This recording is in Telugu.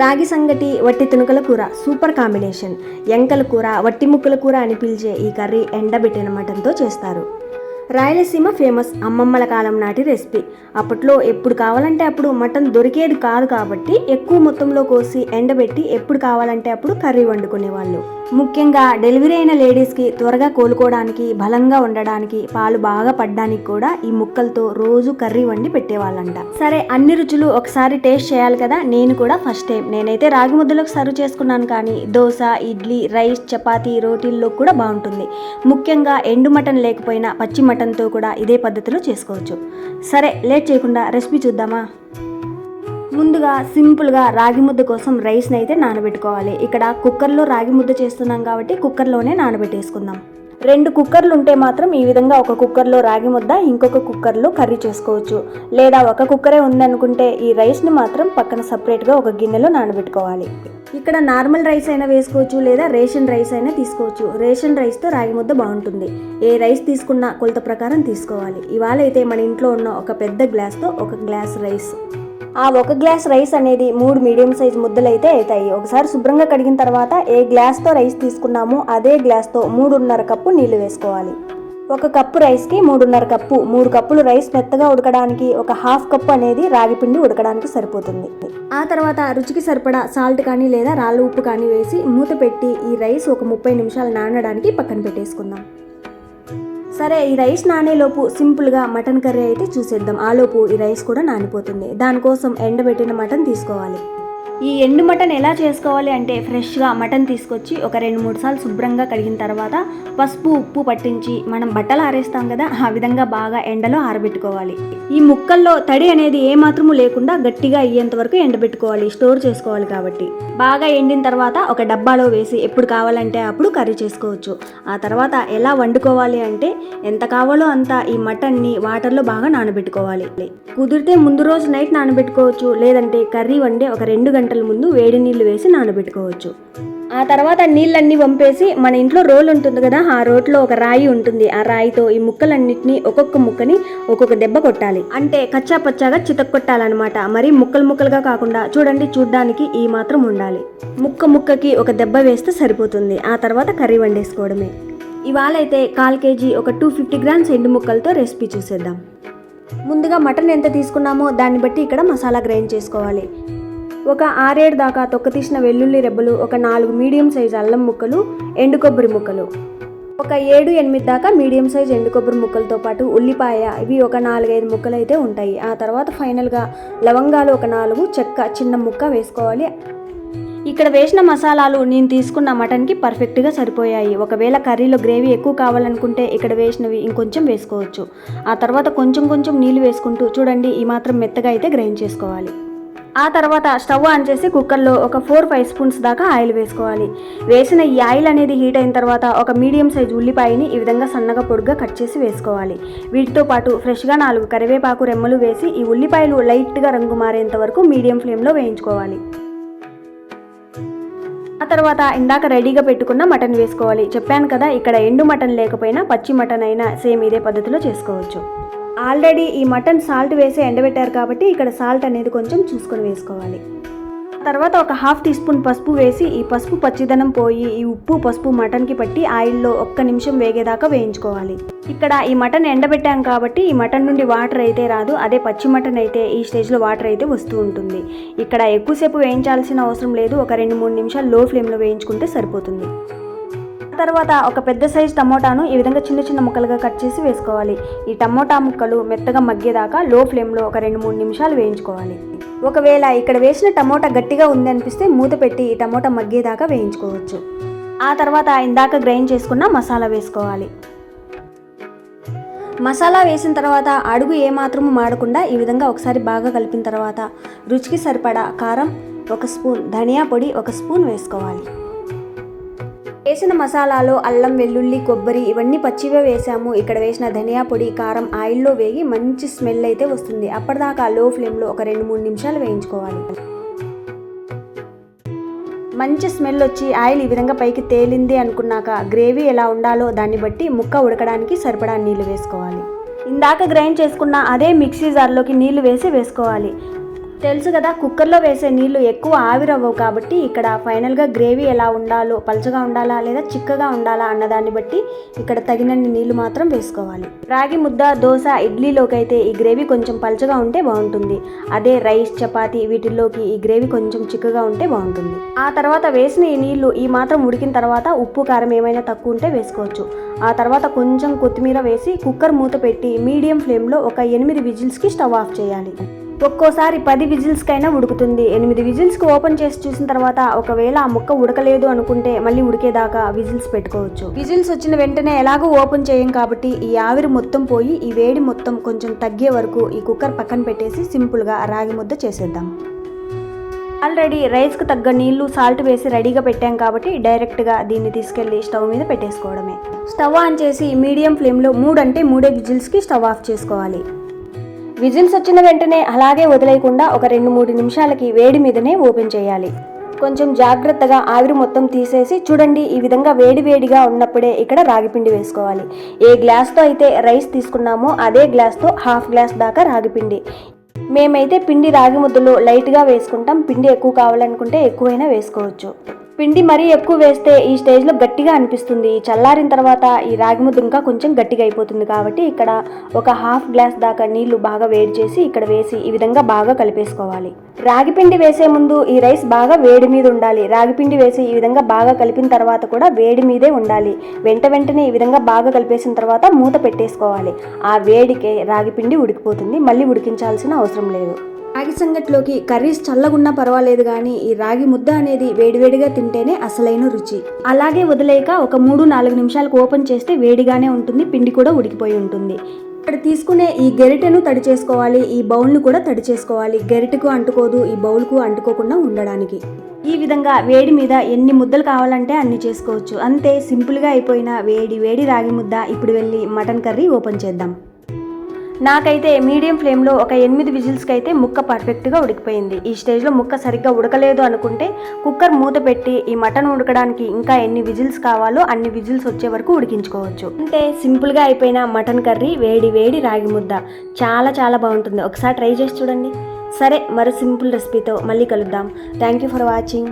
రాగి సంగటి వట్టి తునుకల కూర సూపర్ కాంబినేషన్. ఎంకల కూర వట్టి ముక్కల కూర అని పిలిచే ఈ కర్రీ ఎండబెట్టిన మటన్తో చేస్తారు. రాయలసీమ ఫేమస్ అమ్మమ్మల కాలం నాటి రెసిపీ. అప్పట్లో ఎప్పుడు కావాలంటే అప్పుడు మటన్ దొరికేది కాదు కాబట్టి ఎక్కువ మొత్తంలో కోసి ఎండబెట్టి ఎప్పుడు కావాలంటే అప్పుడు కర్రీ వండుకునేవాళ్ళు. ముఖ్యంగా డెలివరీ అయిన లేడీస్కి త్వరగా కోలుకోవడానికి బలంగా ఉండడానికి పాలు బాగా పడ్డానికి కూడా ఈ ముక్కలతో రోజు కర్రీ వండి పెట్టేవాళ్ళంట. సరే అన్ని రుచులు ఒకసారి టేస్ట్ చేయాలి కదా? నేను కూడా ఫస్ట్ టైం. నేనైతే రాగి ముద్దలకు సర్వ్ చేసుకున్నాను కానీ దోశ ఇడ్లీ రైస్ చపాతీ రోటీల్లో కూడా బాగుంటుంది. ముఖ్యంగా ఎండు మటన్ లేకపోయినా పచ్చి మటన్తో కూడా ఇదే పద్ధతిలో చేసుకోవచ్చు. సరే లేట్ చేయకుండా రెసిపీ చూద్దామా? ముందుగా సింపుల్గా రాగి ముద్ద కోసం రైస్ని అయితే నానబెట్టుకోవాలి. ఇక్కడ కుక్కర్లో రాగి ముద్ద చేస్తున్నాం కాబట్టి కుక్కర్లోనే నానబెట్టేసుకుందాం. రెండు కుక్కర్లు ఉంటే మాత్రం ఈ విధంగా ఒక కుక్కర్లో రాగి ముద్ద ఇంకొక కుక్కర్లో కర్రీ చేసుకోవచ్చు. లేదా ఒక కుక్కరే ఉందనుకుంటే ఈ రైస్ని మాత్రం పక్కన సపరేట్గా ఒక గిన్నెలో నానబెట్టుకోవాలి. ఇక్కడ నార్మల్ రైస్ అయినా వేసుకోవచ్చు లేదా రేషన్ రైస్ అయినా తీసుకోవచ్చు. రేషన్ రైస్తో రాగి ముద్ద బాగుంటుంది. ఏ రైస్ తీసుకున్నా కొలత ప్రకారం తీసుకోవాలి. ఇవాళ అయితే మన ఇంట్లో ఉన్న ఒక పెద్ద గ్లాస్తో ఒక గ్లాస్ రైస్. ఆ ఒక గ్లాస్ రైస్ అనేది మూడు మీడియం సైజ్ ముద్దలు అయితే అవుతాయి. ఒకసారి శుభ్రంగా కడిగిన తర్వాత ఏ గ్లాస్తో రైస్ తీసుకున్నామో అదే గ్లాస్తో మూడున్నర కప్పు నీళ్ళు వేసుకోవాలి. ఒక కప్పు రైస్కి మూడున్నర కప్పు మూడు కప్పులు రైస్ మెత్తగా ఉడకడానికి ఒక హాఫ్ కప్పు అనేది రాగి పిండి ఉడకడానికి సరిపోతుంది. ఆ తర్వాత రుచికి సరిపడా సాల్ట్ కానీ లేదా రాళ్ళ ఉప్పు కానీ వేసి మూత పెట్టి ఈ రైస్ ఒక ముప్పై నిమిషాలు నానడానికి పక్కన పెట్టేసుకుందాం. సరే ఈ రైస్ నానేలోపు సింపుల్గా మటన్ కర్రీ అయితే చూసేద్దాం. ఆలోపు ఈ రైస్ కూడా నానిపోతుంది. దానికోసం ఎండబెట్టిన మటన్ తీసుకోవాలి. ఈ ఎండు మటన్ ఎలా చేసుకోవాలి అంటే ఫ్రెష్గా మటన్ తీసుకొచ్చి ఒక రెండు మూడు సార్లు శుభ్రంగా కడిగిన తర్వాత పసుపు ఉప్పు పట్టించి మనం బట్టలు ఆరేస్తాం కదా ఆ విధంగా బాగా ఎండలో ఆరబెట్టుకోవాలి. ఈ ముక్కల్లో తడి అనేది ఏమాత్రము లేకుండా గట్టిగా అయ్యేంత వరకు ఎండబెట్టుకోవాలి స్టోర్ చేసుకోవాలి కాబట్టి. బాగా ఎండిన తర్వాత ఒక డబ్బాలో వేసి ఎప్పుడు కావాలంటే అప్పుడు కర్రీ చేసుకోవచ్చు. ఆ తర్వాత ఎలా వండుకోవాలి అంటే ఎంత కావాలో అంత ఈ మటన్ని వాటర్లో బాగా నానబెట్టుకోవాలి. కుదిరితే ముందు రోజు నైట్ నానబెట్టుకోవచ్చు లేదంటే కర్రీ వండే ఒక రెండు గంటలు ముందు వేడి నీళ్ళు వేసి నానబెట్టుకోవచ్చు. ఆ తర్వాత నీళ్ళన్నీ వంపేసి మన ఇంట్లో రోల్ ఉంటుంది కదా ఆ రోట్లో ఒక రాయి ఉంటుంది. ఆ రాయితో ఈ ముక్కలన్నిటిని ఒక్కొక్క ముక్కని ఒక్కొక్క దెబ్బ కొట్టాలి. అంటే కచ్చా పచ్చాగా చితక్కొట్టాలన్నమాట. మరి ముక్కలు ముక్కలుగా కాకుండా చూడండి చూడ్డానికి ఈ మాత్రం ఉండాలి. ముక్క ముక్కకి ఒక దెబ్బ వేస్తే సరిపోతుంది. ఆ తర్వాత కర్రీ వండేసుకోవడమే. ఇవాళ అయితే కాల్ కేజీ ఒక టూ ఫిఫ్టీ గ్రామ్స్ ఎండు ముక్కలతో రెసిపీ చూసేద్దాం. ముందుగా మటన్ ఎంత తీసుకున్నామో దాన్ని బట్టి ఇక్కడ మసాలా గ్రైండ్ చేసుకోవాలి. ఒక ఆరేడు దాకా తొక్కతీసిన వెల్లుల్లి రెబ్బలు ఒక నాలుగు మీడియం సైజ్ అల్లం ముక్కలు ఎండు కొబ్బరి ముక్కలు. ఒక ఏడు ఎనిమిది దాకా మీడియం సైజ్ ఎండు కొబ్బరి ముక్కలతో పాటు ఉల్లిపాయ ఇవి ఒక నాలుగైదు ముక్కలు అయితే ఉంటాయి. ఆ తర్వాత ఫైనల్గా లవంగాలు ఒక నాలుగు చెక్క చిన్న ముక్క వేసుకోవాలి. ఇక్కడ వేసిన మసాలాలు నేను తీసుకున్న మటన్కి పర్ఫెక్ట్గా సరిపోయాయి. ఒకవేళ కర్రీలో గ్రేవీ ఎక్కువ కావాలనుకుంటే ఇక్కడ వేసినవి ఇంకొంచెం వేసుకోవచ్చు. ఆ తర్వాత కొంచెం కొంచెం నీళ్ళు వేసుకుంటూ చూడండి ఈ మాత్రం మెత్తగా అయితే గ్రైండ్ చేసుకోవాలి. ఆ తర్వాత స్టవ్ ఆన్ చేసి కుక్కర్లో ఒక ఫోర్ ఫైవ్ స్పూన్స్ దాకా ఆయిల్ వేసుకోవాలి. వేసిన ఈ ఆయిల్ అనేది హీట్ అయిన తర్వాత ఒక మీడియం సైజ్ ఉల్లిపాయని ఈ విధంగా సన్నగా పొడుగ్గా కట్ చేసి వేసుకోవాలి. వీటితో పాటు ఫ్రెష్గా నాలుగు కరివేపాకు రెమ్మలు వేసి ఈ ఉల్లిపాయలు లైట్గా రంగు మారేంత వరకు మీడియం ఫ్లేమ్లో వేయించుకోవాలి. ఆ తర్వాత ఇందాక రెడీగా పెట్టుకున్న మటన్ వేసుకోవాలి. చెప్పాను కదా ఇక్కడ ఎండు మటన్ లేకపోయినా పచ్చి మటన్ అయినా సేమ్ ఇదే పద్ధతిలో చేసుకోవచ్చు. ఆల్రెడీ ఈ మటన్ సాల్ట్ వేసి ఎండబెట్టారు కాబట్టి ఇక్కడ సాల్ట్ అనేది కొంచెం చూసుకొని వేసుకోవాలి. తర్వాత ఒక హాఫ్ టీ స్పూన్ పసుపు వేసి ఈ పసుపు పచ్చిదనం పోయి ఈ ఉప్పు పసుపు మటన్కి పట్టి ఆయిల్లో ఒక్క నిమిషం వేగేదాకా వేయించుకోవాలి. ఇక్కడ ఈ మటన్ ఎండబెట్టాం కాబట్టి ఈ మటన్ నుండి వాటర్ అయితే రాదు. అదే పచ్చి మటన్ అయితే ఈ స్టేజ్లో వాటర్ అయితే వస్తూ ఉంటుంది. ఇక్కడ ఎక్కువసేపు వేయించాల్సిన అవసరం లేదు. ఒక రెండు మూడు నిమిషాలు లో ఫ్లేమ్లో వేయించుకుంటే సరిపోతుంది. తర్వాత ఒక పెద్ద సైజ్ టమోటాను ఈ విధంగా చిన్న చిన్న ముక్కలుగా కట్ చేసి వేసుకోవాలి. ఈ టమోటా ముక్కలు మెత్తగా మగ్గేదాకా లో ఫ్లేమ్లో ఒక రెండు మూడు నిమిషాలు వేయించుకోవాలి. ఒకవేళ ఇక్కడ వేసిన టమోటా గట్టిగా ఉంది అనిపిస్తే మూత పెట్టి ఈ టమోటా మగ్గేదాకా వేయించుకోవచ్చు. ఆ తర్వాత ఇందాక గ్రైండ్ చేసుకున్న మసాలా వేసుకోవాలి. మసాలా వేసిన తర్వాత అడుగు ఏమాత్రం మాడకుండా ఈ విధంగా ఒకసారి బాగా కలిపిన తర్వాత రుచికి సరిపడా కారం ఒక స్పూన్ ధనియా పొడి ఒక స్పూన్ వేసుకోవాలి. వేసిన మసాలాలో అల్లం వెల్లుల్లి కొబ్బరి ఇవన్నీ పచ్చివే వేసాము. ఇక్కడ వేసిన ధనియా పొడి కారం ఆయిల్లో వేగి మంచి స్మెల్ అయితే వస్తుంది. అప్పటిదాకా లో ఫ్లేమ్లో ఒక రెండు మూడు నిమిషాలు వేయించుకోవాలి. మంచి స్మెల్ వచ్చి ఆయిల్ ఈ విధంగా పైకి తేలింది అనుకున్నాక గ్రేవీ ఎలా ఉండాలో దాన్ని బట్టి ముక్క ఉడకడానికి సరిపడా నీళ్ళు వేసుకోవాలి. ఇందాక గ్రైండ్ చేసుకున్న అదే మిక్సీ జార్లోకి నీళ్ళు వేసి వేసుకోవాలి. తెలుసు కదా కుక్కర్లో వేసే నీళ్ళు ఎక్కువ ఆవిరవ్వవు కాబట్టి ఇక్కడ ఫైనల్గా గ్రేవీ ఎలా ఉండాలో పలచగా ఉండాలా లేదా చిక్కగా ఉండాలా అన్నదాన్ని బట్టి ఇక్కడ తగినన్ని నీళ్ళు మాత్రం వేసుకోవాలి. రాగి ముద్ద దోశ ఇడ్లీలోకి అయితే ఈ గ్రేవీ కొంచెం పలుచగా ఉంటే బాగుంటుంది. అదే రైస్ చపాతి వీటిల్లోకి ఈ గ్రేవీ కొంచెం చిక్కగా ఉంటే బాగుంటుంది. ఆ తర్వాత వేసిన ఈ నీళ్ళు ఈ మాత్రం ఉడికిన తర్వాత ఉప్పు కారం ఏమైనా తక్కువ ఉంటే వేసుకోవచ్చు. ఆ తర్వాత కొంచెం కొత్తిమీర వేసి కుక్కర్ మూత పెట్టి మీడియం ఫ్లేమ్లో ఒక ఎనిమిది విజిల్స్కి స్టవ్ ఆఫ్ చేయాలి. ఒక్కోసారి పది విజిల్స్కైనా ఉడుకుతుంది. ఎనిమిది విజిల్స్కి ఓపెన్ చేసి చూసిన తర్వాత ఒకవేళ ఆ ముక్క ఉడకలేదు అనుకుంటే మళ్ళీ ఉడికేదాకా విజిల్స్ పెట్టుకోవచ్చు. విజిల్స్ వచ్చిన వెంటనే ఎలాగో ఓపెన్ చేయం కాబట్టి ఈ ఆవిరి మొత్తం పోయి ఈ వేడి మొత్తం కొంచెం తగ్గే వరకు ఈ కుక్కర్ పక్కన పెట్టేసి సింపుల్గా రాగి ముద్ద చేసేద్దాం. ఆల్రెడీ రైస్కి తగ్గ నీళ్ళు సాల్ట్ వేసి రెడీగా పెట్టాం కాబట్టి డైరెక్ట్గా దీన్ని తీసుకెళ్ళి స్టవ్ మీద పెట్టేసుకోవడమే. స్టవ్ ఆన్ చేసి మీడియం ఫ్లేమ్లో మూడు అంటే మూడే విజిల్స్కి స్టవ్ ఆఫ్ చేసుకోవాలి. విజిల్స్ వచ్చిన వెంటనే అలాగే వదిలేయకుండా ఒక రెండు మూడు నిమిషాలకి వేడి మీదనే ఓపెన్ చేయాలి. కొంచెం జాగ్రత్తగా ఆవిరి మొత్తం తీసేసి చూడండి ఈ విధంగా వేడి వేడిగా ఉన్నప్పుడే ఇక్కడ రాగిపిండి వేసుకోవాలి. ఏ గ్లాస్తో అయితే రైస్ తీసుకున్నామో అదే గ్లాస్తో హాఫ్ గ్లాస్ దాకా రాగిపిండి. మేమైతే పిండి రాగి ముద్దలో లైట్గా వేసుకుంటాం. పిండి ఎక్కువ కావాలనుకుంటే ఎక్కువైనా వేసుకోవచ్చు. పిండి మరీ ఎక్కువ వేస్తే ఈ స్టేజ్లో గట్టిగా అనిపిస్తుంది. చల్లారిన తర్వాత ఈ రాగి ముద్ద ఇంకా కొంచెం గట్టిగా అయిపోతుంది కాబట్టి ఇక్కడ ఒక హాఫ్ గ్లాస్ దాకా నీళ్ళు బాగా వేడి చేసి ఇక్కడ వేసి ఈ విధంగా బాగా కలిపేసుకోవాలి. రాగి పిండి వేసే ముందు ఈ రైస్ బాగా వేడి మీద ఉండాలి. రాగి పిండి వేసి ఈ విధంగా బాగా కలిపిన తర్వాత కూడా వేడి మీదే ఉండాలి. వెంట వెంటనే ఈ విధంగా బాగా కలిపేసిన తర్వాత మూత పెట్టేసుకోవాలి. ఆ వేడికే రాగి పిండి ఉడికిపోతుంది. మళ్ళీ ఉడికించాల్సిన అవసరం లేదు. రాగి సంగట్లోకి కర్రీస్ చల్లగున్నా పర్వాలేదు కానీ ఈ రాగి ముద్ద అనేది వేడివేడిగా తింటేనే అసలైన రుచి. అలాగే వదిలేక ఒక మూడు నాలుగు నిమిషాలకు ఓపెన్ చేస్తే వేడిగానే ఉంటుంది పిండి కూడా ఉడికిపోయి ఉంటుంది. ఇక్కడ తీసుకునే ఈ గెరిటెను తడి చేసుకోవాలి ఈ బౌల్ను కూడా తడి చేసుకోవాలి. గెరిటకు అంటుకోదు ఈ బౌల్కు అంటుకోకుండా ఉండడానికి. ఈ విధంగా వేడి మీద ఎన్ని ముద్దలు కావాలంటే అన్ని చేసుకోవచ్చు. అంతే సింపుల్గా అయిపోయిన వేడి వేడి రాగి ముద్ద. ఇప్పుడు వెళ్ళి మటన్ కర్రీ ఓపెన్ చేద్దాం. నాకైతే మీడియం ఫ్లేమ్లో ఒక ఎనిమిది విజిల్స్కి అయితే ముక్క పర్ఫెక్ట్గా ఉడికిపోయింది. ఈ స్టేజ్లో ముక్క సరిగ్గా ఉడకలేదు అనుకుంటే కుక్కర్ మూత పెట్టి ఈ మటన్ ఉడకడానికి ఇంకా ఎన్ని విజిల్స్ కావాలో అన్ని విజిల్స్ వచ్చే వరకు ఉడికించుకోవచ్చు. అంటే సింపుల్గా అయిపోయిన మటన్ కర్రీ వేడి వేడి రాగి ముద్ద. చాలా చాలా బాగుంటుంది. ఒకసారి ట్రై చేసి చూడండి. సరే మరో సింపుల్ రెసిపీతో మళ్ళీ కలుద్దాం. Thank you for watching.